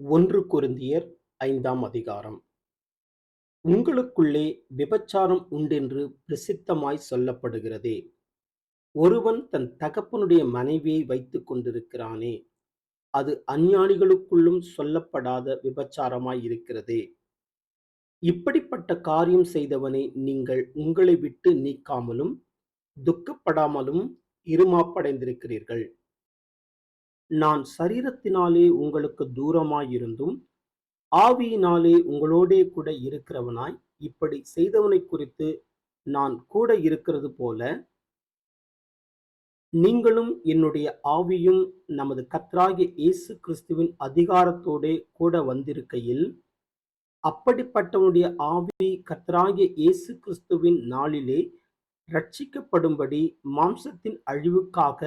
ஒன்று குருந்தியர் ஐந்தாம் அதிகாரம். உங்களுக்குள்ளே விபச்சாரம் உண்டென்று பிரசித்தமாய் சொல்லப்படுகிறதே. ஒருவன் தன் தகப்பனுடைய மனைவியை வைத்துக் கொண்டிருக்கிறானே அது அஞ்ஞானிகளுக்குள்ளும் சொல்லப்படாத விபச்சாரமாய் இருக்கிறதே. இப்படிப்பட்ட காரியம் செய்தவனை நீங்கள் உங்களை விட்டு நீக்காமலும் துக்கப்படாமலும் இருமாப்படைந்திருக்கிறீர்கள். நான் சரீரத்தினாலே உங்களுக்கு தூரமாயிருந்தும் ஆவியினாலே உங்களோடே கூட இருக்கிறவனாய் இப்படி செய்தவனை குறித்து நான் கூட இருக்கிறது போல நீங்களும் என்னுடைய ஆவியும் நமது கத்ராகி இயேசு கிறிஸ்துவின் அதிகாரத்தோடே கூட வந்திருக்கையில் அப்படிப்பட்டவனுடைய ஆவி கத்ராகி இயேசு கிறிஸ்துவின் நாளிலே ரட்சிக்கப்படும்படி மாம்சத்தின் அழிவுக்காக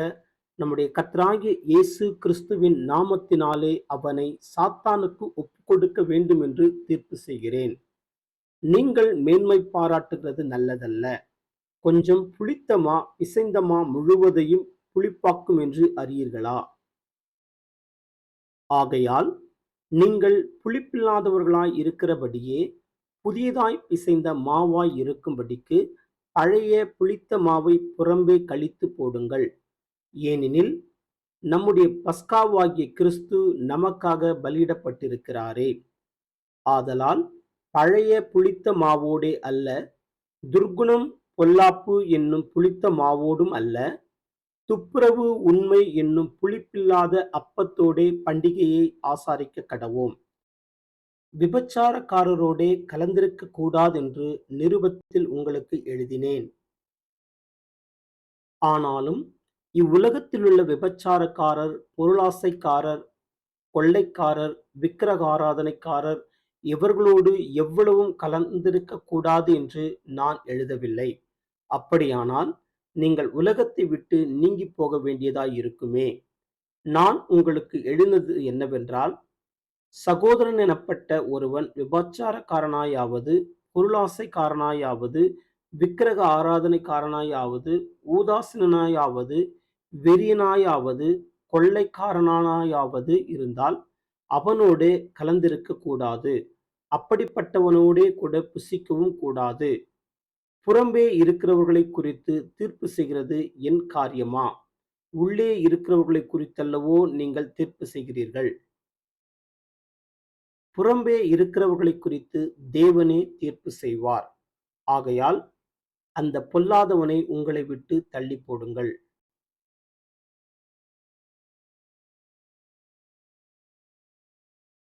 நம்முடைய கத்ராகி இயேசு கிறிஸ்துவின் நாமத்தினாலே அவனை சாத்தானுக்கு ஒப்புக்கொடுக்க வேண்டும் என்று தீர்ப்பு செய்கிறேன். நீங்கள் மேன்மை பாராட்டுகிறது நல்லதல்ல. கொஞ்சம் புளித்தமா பிசைந்தமா முழுவதையும் புளிப்பாக்கும் என்று அறியீர்களா? ஆகையால் நீங்கள் புளிப்பில்லாதவர்களாய் இருக்கிறபடியே புதியதாய் பிசைந்த மாவாய் இருக்கும்படிக்கு பழைய புளித்த மாவை புறம்பே கழித்து போடுங்கள். ஏனெனில் நம்முடைய பஸ்காவாகிய கிறிஸ்து நமக்காக பலியிடப்பட்டிருக்கிறாரே. ஆதலால் பழைய புளித்த மாவோடே அல்ல துர்க்குணம் பொல்லாப்பு என்னும் புளித்த மாவோடும் அல்ல துப்புரவு உண்மை என்னும் புளிப்பில்லாத அப்பத்தோடே பண்டிகையை ஆசாரிக்க கடவோம். விபச்சாரக்காரரோடே கலந்திருக்க கூடாதென்று நிருபத்தில் உங்களுக்கு எழுதினேன். ஆனாலும் இவ்வுலகத்திலுள்ள விபச்சாரக்காரர் பொருளாசைக்காரர் கொள்ளைக்காரர் விக்கிரகாராதனைக்காரர் இவர்களோடு எவ்வளவும் கலந்திருக்க கூடாது என்று நான் எழுதவில்லை. அப்படியானால் நீங்கள் உலகத்தை விட்டு நீங்கி போக வேண்டியதாய் இருக்குமே. நான் உங்களுக்கு எழுந்தது என்னவென்றால் சகோதரன் எனப்பட்ட ஒருவன் விபச்சாரக்காரனாயாவது பொருளாசைக்காரனாயாவது விக்கிரக ஆராதனைக்காரனாயாவது ஊதாசீனாயாவது வெறியனாயாவது கொள்ளைக்காரனாயாவது இருந்தால் அவனோடு கலந்திருக்க கூடாது அப்படிப்பட்டவனோடே கூட புசிக்கவும் கூடாது. புறம்பே இருக்கிறவர்களை குறித்து தீர்ப்பு செய்கிறது என் காரியமா? உள்ளே இருக்கிறவர்களை குறித்தல்லவோ நீங்கள் தீர்ப்பு செய்கிறீர்கள். புறம்பே இருக்கிறவர்களை குறித்து தேவனே தீர்ப்பு செய்வார். ஆகையால் அந்த பொல்லாதவனை உங்களை விட்டு தள்ளி போடுங்கள்.